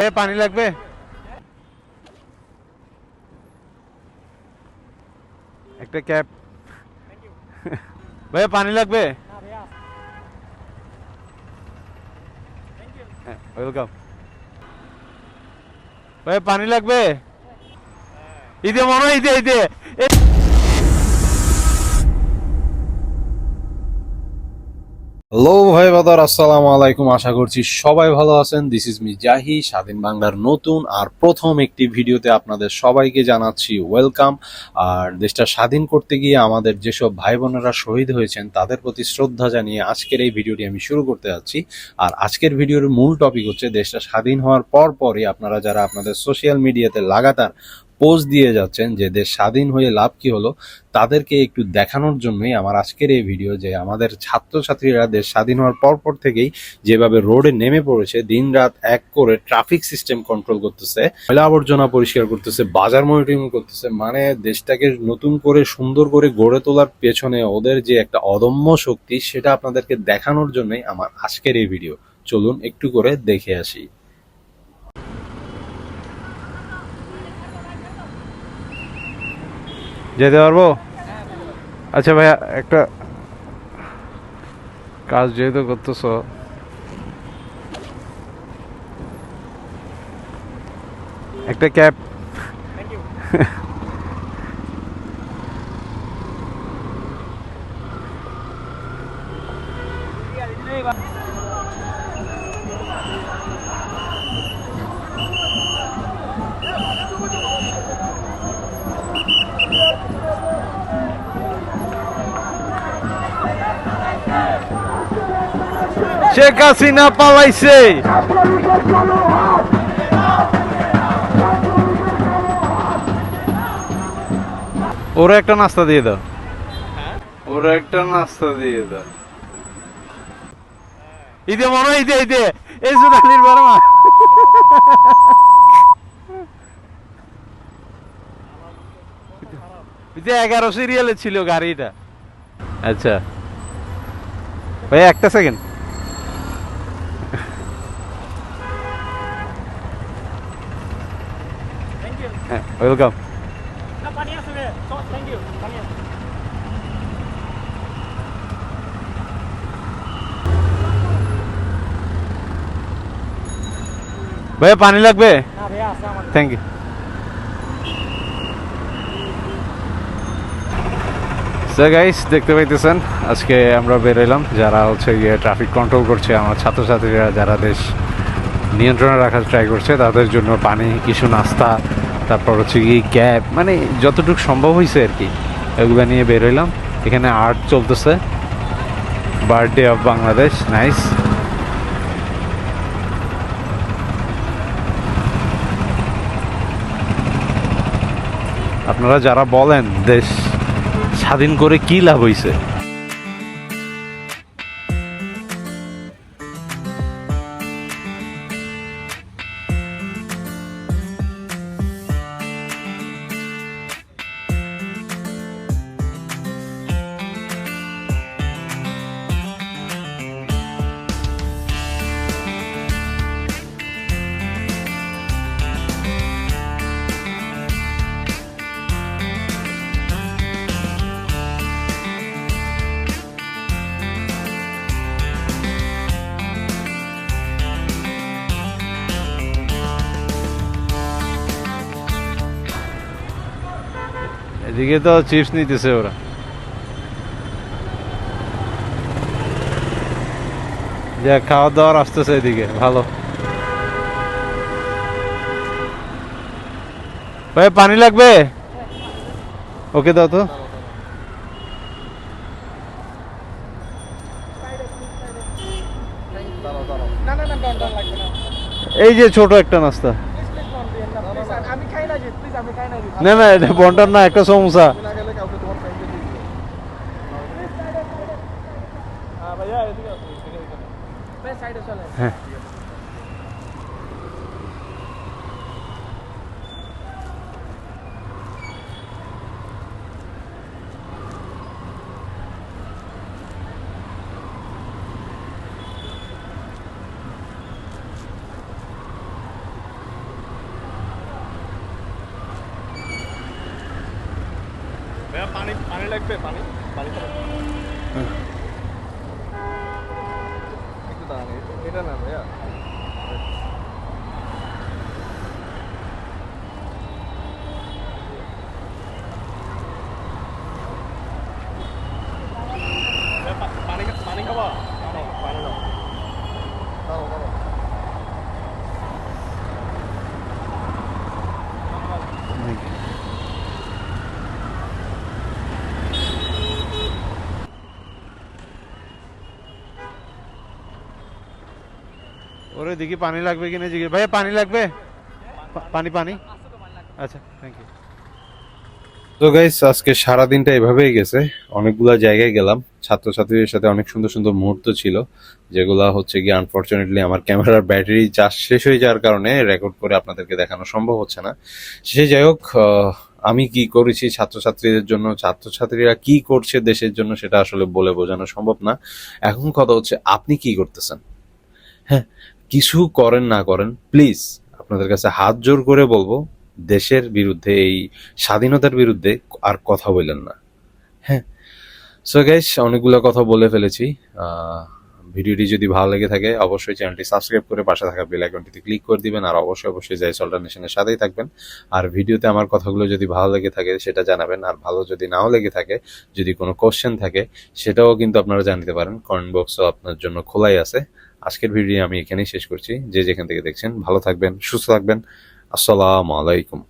ভাইয়া পানি লাগবে একটা ক্যাপ ভাইয়া পানি লাগবে ওয়েলকাম ভাইয়া পানি লাগবে ইদে মনে হয় ইদে ইদে এ- হ্যালো ভাই বাদার আসসালামু আলাইকুম। আশা করছি সবাই ভালো আছেন। দিস ইজ মি জাহি স্বাধীন বাংলার নতুন আর প্রথম একটি ভিডিওতে আপনাদের সবাইকে জানাচ্ছি ওয়েলকাম আর দেশটা স্বাধীন করতে গিয়ে আমাদের যেসব ভাই বোনেরা শহীদ হয়েছেন, তাদের প্রতি শ্রদ্ধা জানিয়ে আজকের এই ভিডিওটি আমি শুরু করতে যাচ্ছি। আর আজকের ভিডিওর মূল টপিক হচ্ছে দেশটা স্বাধীন হওয়ার পর পরই আপনারা যারা আপনাদের সোশ্যাল মিডিয়াতে লাগাতার পোস্ট দিয়ে যাচ্ছেন যে দেশ স্বাধীন হয়ে লাভ কি হলো, তাদেরকে একটু দেখানোর জন্যই আমার আজকের এই ভিডিও যে আমাদের ছাত্রছাত্রীরা দেশ স্বাধীন হওয়ার পর পর থেকেই যেভাবে রোডে নেমে পড়েছে দিন রাত এক করে ট্রাফিক সিস্টেম কন্ট্রোল করতেছে, ময়লা আবর্জনা পরিষ্কার করতেছে, বাজার মনিটরিং করতেছে মানে দেশটাকে নতুন করে সুন্দর করে গড়ে তোলার পেছনে ওদের যে একটা অদম্য শক্তি, সেটা আপনাদেরকে দেখানোর জন্যই আমার আজকের এই ভিডিও চলুন একটু করে দেখে আসি। যেতে পারব? আচ্ছা ভাইয়া একটা কাজ যেহেতু করতেছ একটা ক্যাব শেখ হাসিনা পালাইছে। ওরা একটা নাস্তা দিয়ে দাও। ওরা একটা নাস্তা দিয়ে দাও। ইদে মনে ইদে ইদে এই এগারো সিরিয়ালে ছিল গাড়িটা। আচ্ছা। ভাই, একটা সেকেন্ড হ্যাঁ ওয়েলকাম ভাইয়া পানি লাগবে? থ্যাংক ইউ গাইস দেখতে পাইতেছেন আজকে আমরা বেরোলাম যারা হচ্ছে গিয়ে ট্রাফিক কন্ট্রোল করছে আমার ছাত্রছাত্রীরা যারা দেশ নিয়ন্ত্রণে রাখার ট্রাই করছে তাদের জন্য পানি কিছু নাস্তা তারপর হচ্ছে গিয়ে ক্যাব মানে যতটুকু সম্ভব হয়েছে আর কি। এগুলো নিয়ে বের হইলাম। এখানে আর্ট চলতেছে। বার্থডে অফ বাংলাদেশ নাইস আপনারা যারা বলেন দেশ স্বাধীন করে কি লাভ হইছে? এদিকে তো চিপস নিতেছে ওরা। যা খাওয়া দাওয়ার আসতেছে এদিকে, ভালো। ভাই, পানি লাগবে? ওকে দাও তো। এই যে ছোট একটা নাস্তা প্লিজ ডন দিয়েন না প্লিজ আমি খাই না যে প্লিজ আমি খাই না যে না পানি পানি লাগবে পানি পানি খাবেন একটু দাঁড়ান এটা- এটা না ভাইয়া ভাইয়া, ওরে দেখি পানি লাগবে কিনা জিজ্ঞেস ভাইয়া, পানি লাগবে? পানি পানি? আচ্ছা থ্যাংক ইউ তো গাইস আজকে সারা দিনটা এভাবেই গেছে। অনেকগুলা জায়গায় গেলাম। ছাত্রছাত্রীদের সাথে অনেক সুন্দর সুন্দর মুহূর্ত ছিল, যেগুলো হচ্ছে গিয়ে আনফরচুনেটলি আমার ক্যামেরার ব্যাটারি চার্জ শেষ হয়ে যাওয়ার কারণে রেকর্ড করে আপনাদেরকে দেখানো সম্ভব হচ্ছে না। সে যাই হোক আমি কি করেছি, ছাত্রছাত্রীদের জন্য, ছাত্রছাত্রীরা কি করছে দেশের জন্য, সেটা আসলে বলে বোঝানো সম্ভব না। এখন কথা হচ্ছে, আপনি কি করতেছেন? হ্যাঁ কিছু করেন, না করেন প্লিজ আপনাদের কাছে হাত জোর করে বলব, দেশের বিরুদ্ধে, এই স্বাধীনতার বিরুদ্ধে আর কথা বললেন না। হ্যাঁ। সো গাইস অনেকগুলো কথা বলে ফেলেছি। ভিডিওটি যদি ভালো লেগে থাকে, অবশ্যই চ্যানেলটি সাবস্ক্রাইব করে পাশে থাকা বেল আইকনটিতে ক্লিক করে দিবেন, আর অবশ্যই অবশ্যই জাইস অল্টারনেশনের সাথেই থাকবেন। আর ভিডিওতে আমার কথাগুলো যদি ভালো লেগে থাকে, সেটা জানাবেন, আর ভালো যদি নাও লেগে থাকে, যদি কোনো কোশ্চেন থাকে, সেটাও কিন্তু আপনারা জানতে পারেন। কমেন্ট বক্সও আপনার জন্য খোলাই আছে। আজকের ভিডিও আমি এখানেই শেষ করছি। যে যেখান থেকে দেখছেন, ভালো থাকবেন, সুস্থ থাকবেন। আসসালামু আলাইকুম।